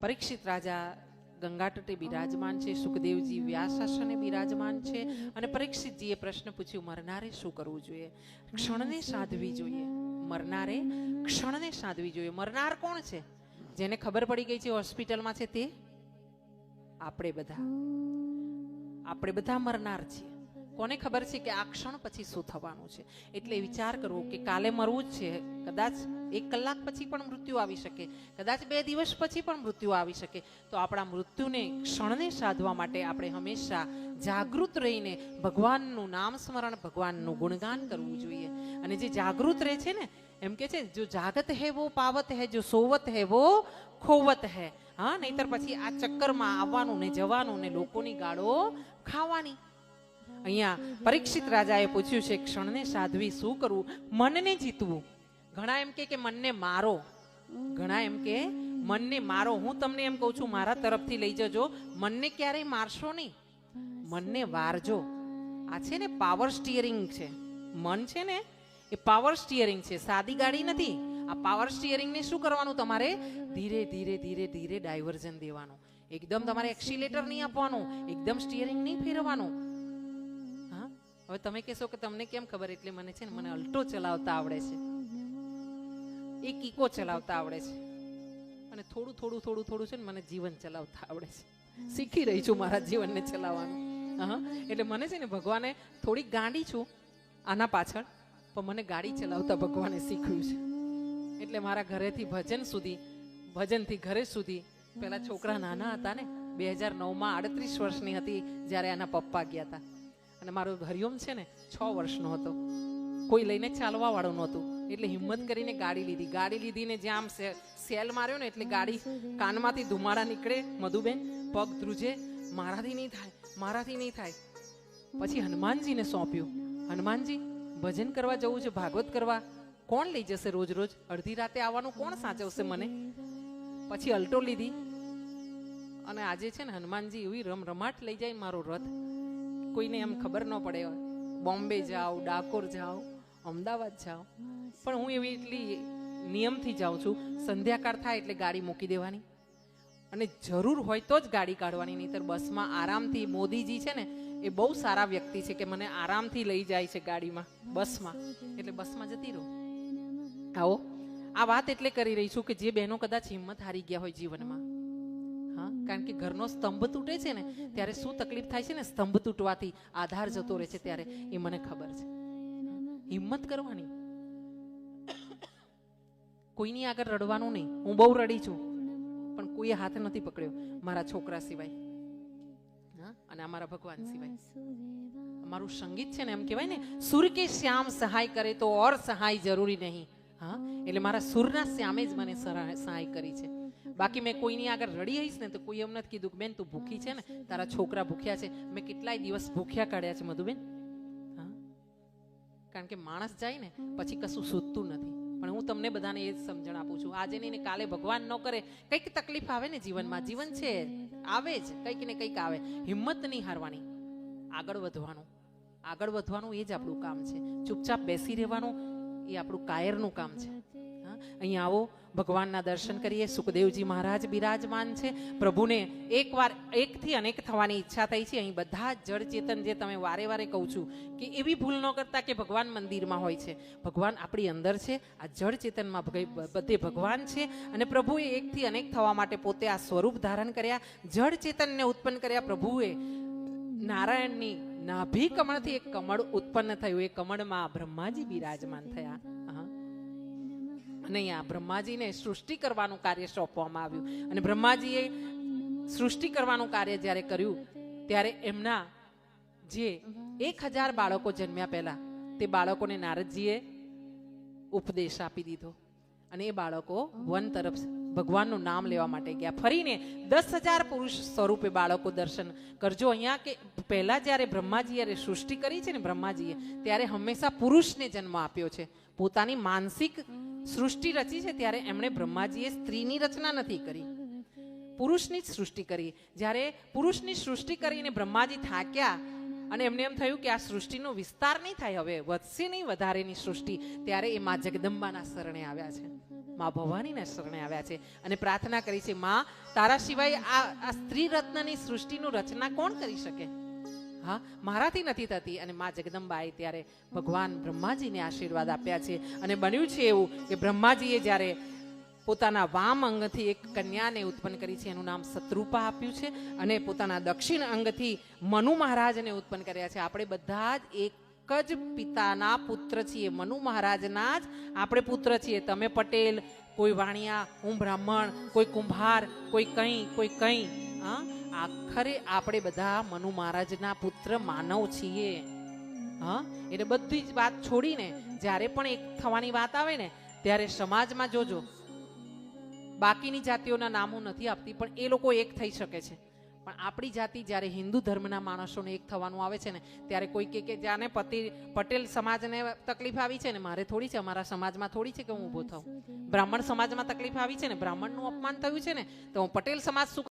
પરીક્ષિત રાજા ગંગાટટે બિરાજમાન છે, સુખદેવજી વ્યાસાસને બિરાજમાન છે અને પરીક્ષિતજીએ પ્રશ્ન પૂછ્યું, મરનારે શું કરવું જોઈએ? ક્ષણને સાધવી જોઈએ. મરનારે? ક્ષણને સાધવી જોઈએ? મરનાર કોણ છે? જેને ખબર પડી ગઈ છે હોસ્પિટલમાં છે તે? આપણે બધા. આપણે બધા મરનાર છીએ. કોને ખબર છે કે આ ક્ષણ પછી શું થવાનું છે? એટલે વિચાર કરવો કે કાલે મરવું જ છે. કદાચ એક કલાક પછી પણ મૃત્યુ આવી શકે. કદાચ બે દિવસ પછી પણ મૃત્યુ આવી શકે. તો આપણા મૃત્યુને, ક્ષણને સાધવા માટે આપણે હંમેશા જાગૃત રહીને ભગવાનનું નામ સ્મરણ, ભગવાનનું ગુણગાન કરવું જોઈએ. અને જે જાગૃત રહે છે ને, એમ કે છે, જો જાગત હે વો, પાવત હે, જો સોવત હે વો, ખોવત હે. હા, નહીતર પછી આ ચક્કરમાં આવવાનું ને જવાનું ને લોકોની ગાળો ખાવાની. અહીંયા પરીક્ષિત રાજાએ પૂછ્યું છે, ક્ષણને સાધવી શું કરવું મનને જીતવું. ઘણા એમ કે મનને મારો. ઘણા એમ કે, મનને મારો. હું તમને એમ કહું છું, મારા તરફથી લઈ જજો. મનને ક્યારેય મારશો નહીં. મનને વારજો. આ છે ને પાવર સ્ટીયરિંગ છે. મન છે ને, એ પાવર સ્ટીયરિંગ છે. સાદી ગાડી નથી. આ પાવર સ્ટીયરિંગને શું કરવાનું તમારે? ધીરે ધીરે ધીરે ધીરે ડાયવર્ઝન દેવાનું. એકદમ તમારે એક્સિલેટર નહીં આપવાનું. એકદમ સ્ટીયરિંગ નહીં ફેરવવાનું. હવે તમે કહેશો કે તમને કેમ ખબર એટલે મને છે ને? મને અલ્ટો ચલાવતા આવડે છે. એક ઇકો ચલાવતા આવડે છે. અને થોડું થોડું થોડું થોડું છે ને મને જીવન ચલાવતા આવડે છે. શીખી રહી છું મારા જીવનને ચલાવવાનું. હા એટલે મને છે ને ભગવાને થોડી ગાંડી છું આના પાછળ, પણ મને ગાડી ચલાવતા ભગવાને શીખ્યું છે. એટલે મારા ઘરેથી ભજન સુધી, ભજનથી ઘરે સુધી, પેલા છોકરા નાના હતા ને, બે હજાર નવમાં આડત્રીસ વર્ષની હતી જ્યારે આના પપ્પા ગયા હતા. અને મારો હરિઓમ છે ને, છ વર્ષનો હતો. કોઈ લઈને ચાલવા વાળું નહોતું. એટલે હિંમત કરીને ગાડી લીધી. ગાડી લીધીને જ્યાં આમ સેલ માર્યો ને એટલે ગાડી કાનમાંથી ધુમાડા નીકળે, મધુબેન, પગ ધ્રુજે, મારાથી નહીં થાય, મારાથી નહીં થાય. પછી હનુમાનજીને સોંપ્યું. હનુમાનજી, ભજન કરવા જવું છે, ભાગવત કરવા? કોણ લઈ જશે રોજ રોજ? અડધી રાતે આવવાનું કોણ સાચવશે મને? પછી અલ્ટો લીધી. અને આજે છે ને હનુમાનજી એવી રમ રમાટ લઈ જાય મારો રથ. કોઈને એમ ખબર ન પડે, બોમ્બે જાઓ, ડાકોર જાઓ, અમદાવાદ જાઓ. પણ હું એવી એટલી નિયમથી જાઉં છું, સંધ્યાકાળ થાય એટલે ગાડી મૂકી દેવાની. અને જરૂર હોય તો જ ગાડી કાઢવાની, નહીતર બસમાં આરામથી મોદીજી છે ને, એ બહુ સારા વ્યક્તિ છે કે મને આરામથી લઈ જાય છે ગાડીમાં, બસમાં. એટલે બસમાં જતી રહો. આવો. આ વાત એટલે કરી રહી છું કે જે બહેનો કદાચ હિંમત હારી ગયા હોય જીવનમાં હા, કારણ કે ઘરનો સ્તંભ તૂટે છે ને, ત્યારે શું તકલીફ થાય છે ને, સ્તંભ તૂટવાથી આધાર જતો રહે છે ત્યારે, એ મને ખબર છે. હિંમત કરવાની. કોઈની આગળ રડવાનું નહીં. હું બહુ રડી છું, પણ કોઈએ હાથ નથી પકડ્યો મારા છોકરા સિવાય. હા, અને અમારા ભગવાન સિવાય. અમારું સંગીત છે ને, એમ કહેવાય ને, સુર કે શ્યામ સહાય કરે તો ઓર સહાય જરૂરી નહીં. હા, એટલે મારા સુરના શ્યામે જ મને સહાય કરી છે. બાકી મેં કોઈની આગળ રડી આવીશ ને તો કોઈ એમ નથી કીધું કે બેન તું ભૂખી છે ને? તારા છોકરા ભૂખ્યા છે. મેં કેટલાય દિવસ ભૂખ્યા કાઢ્યા છે મધુબેન. હા? કારણ કે માણસ જાય ને પછી કશું શોધતું નથી. પણ હું તમને બધાને એ જ સમજણ આપું છું. આજે નહીં કાલે ભગવાન ન કરે કંઈક તકલીફ આવે ને જીવનમાં. જીવન છે. આવે જ કંઈક ને કંઈક આવે. હિંમત નહીં હારવાની. આગળ વધવાનું. આગળ વધવાનું એ જ આપણું કામ છે. ચૂપચાપ બેસી રહેવાનું એ આપણું કાયરનું કામ છે. અહીંયા આવો, ભગવાનના દર્શન કરીએ. સુખદેવજી મહારાજ બિરાજમાન છે. પ્રભુને એકવાર એકથી અનેક થવાની ઈચ્છા થઈ છે. અહીં બધા જ જળ ચેતન જે તમે વારે વારે કહું છું કે એવી ભૂલ ન કરતા કે ભગવાન મંદિરમાં હોય છે. ભગવાન આપણી અંદર છે. આ જળ ચેતનમાં બધે ભગવાન છે. અને પ્રભુએ એકથી અનેક થવા માટે પોતે આ સ્વરૂપ ધારણ કર્યા. જળ ચેતનને ઉત્પન્ન કર્યા. પ્રભુએ નારાયણની નાભી કમળથી એક કમળ ઉત્પન્ન થયું. એ કમળમાં બ્રહ્માજી બિરાજમાન થયા. હા આ બ્રહ્માજીને સૃષ્ટિ કરવાનું કાર્ય સોંપવામાં આવ્યું. અને બ્રહ્માજીએ સૃષ્ટિ કરવાનું કાર્ય જ્યારે કર્યું, ત્યારે એમના જે એક હજાર બાળકો જન્મ્યા પહેલા, તે બાળકોને નારદજીએ ઉપદેશ આપી દીધો. અને એ બાળકો વન તરફ ભગવાનનું નામ લેવા માટે ગયા. ફરીને દસ હજાર પુરુષ સ્વરૂપે બાળકો દર્શન કરજો. અહીંયા કે પહેલા જ્યારે બ્રહ્માજીએ સૃષ્ટિ કરી છે ને બ્રહ્માજીએ, ત્યારે હંમેશા પુરુષને જન્મ આપ્યો છે. પોતાની માનસિક સૃષ્ટિ રચી છે ત્યારે એમણે બ્રહ્માજીએ સ્ત્રીની રચના નથી કરી. પુરુષની જ સૃષ્ટિ કરી. જ્યારે પુરુષની સૃષ્ટિ કરીને બ્રહ્માજી થાક્યા અને એમને એમ થયું કે આ સૃષ્ટિનો વિસ્તાર નહીં થાય, હવે વધશે નહીં વધારેની સૃષ્ટિ, ત્યારે એ મા જગદંબાના શરણે આવ્યા છે. મા ભવાનીના શરણે આવ્યા છે અને પ્રાર્થના કરી છે, મા, તારા સિવાય આ આ સ્ત્રી રત્નની સૃષ્ટિનું રચના કોણ કરી શકે? હા, મારાથી નથી થતી અને મા જગદંબાએ ત્યારે ભગવાન બ્રહ્માજીને આશીર્વાદ આપ્યા છે. અને બન્યું છે એવું કે બ્રહ્માજીએ જ્યારે પોતાના વામ અંગથી એક કન્યાને ઉત્પન્ન કરી છે, એનું નામ શત્રુપા આપ્યું છે અને પોતાના દક્ષિણ અંગથી મનુ મહારાજને ઉત્પન્ન કર્યા છે. આપણે બધા જ એક જ પિતાના પુત્ર છીએ. મનુ મહારાજના જ આપણે પુત્ર છીએ. તમે પટેલ, કોઈ વાણિયા, હું બ્રાહ્મણ, કોઈ કુંભાર, કોઈ કંઈ કોઈ કંઈ, હા? આખરે આપણે બધા મનુ મહારાજના પુત્ર માનવ છીએ. હા? એટલે બધી જ વાત છોડીને જ્યારે પણ એક થવાની વાત આવે ને, ત્યારે સમાજમાં જોજો, બાકીની જાતિઓના નામો નથી આપતી, પણ એ લોકો એક થઈ શકે છે. પણ આપણી જાતિ જ્યારે હિન્દુ ધર્મના માણસોને એક થવાનું આવે છે ને, ત્યારે કોઈ કે જાને પતિ, પટેલ સમાજને તકલીફ આવી છે ને, મારે થોડી છે, અમારા સમાજમાં થોડી છે કે હું ઊભો થાઉં. બ્રાહ્મણ સમાજમાં તકલીફ આવી છે ને, બ્રાહ્મણનું અપમાન થયું છે ને, તો હું પટેલ સમાજ શું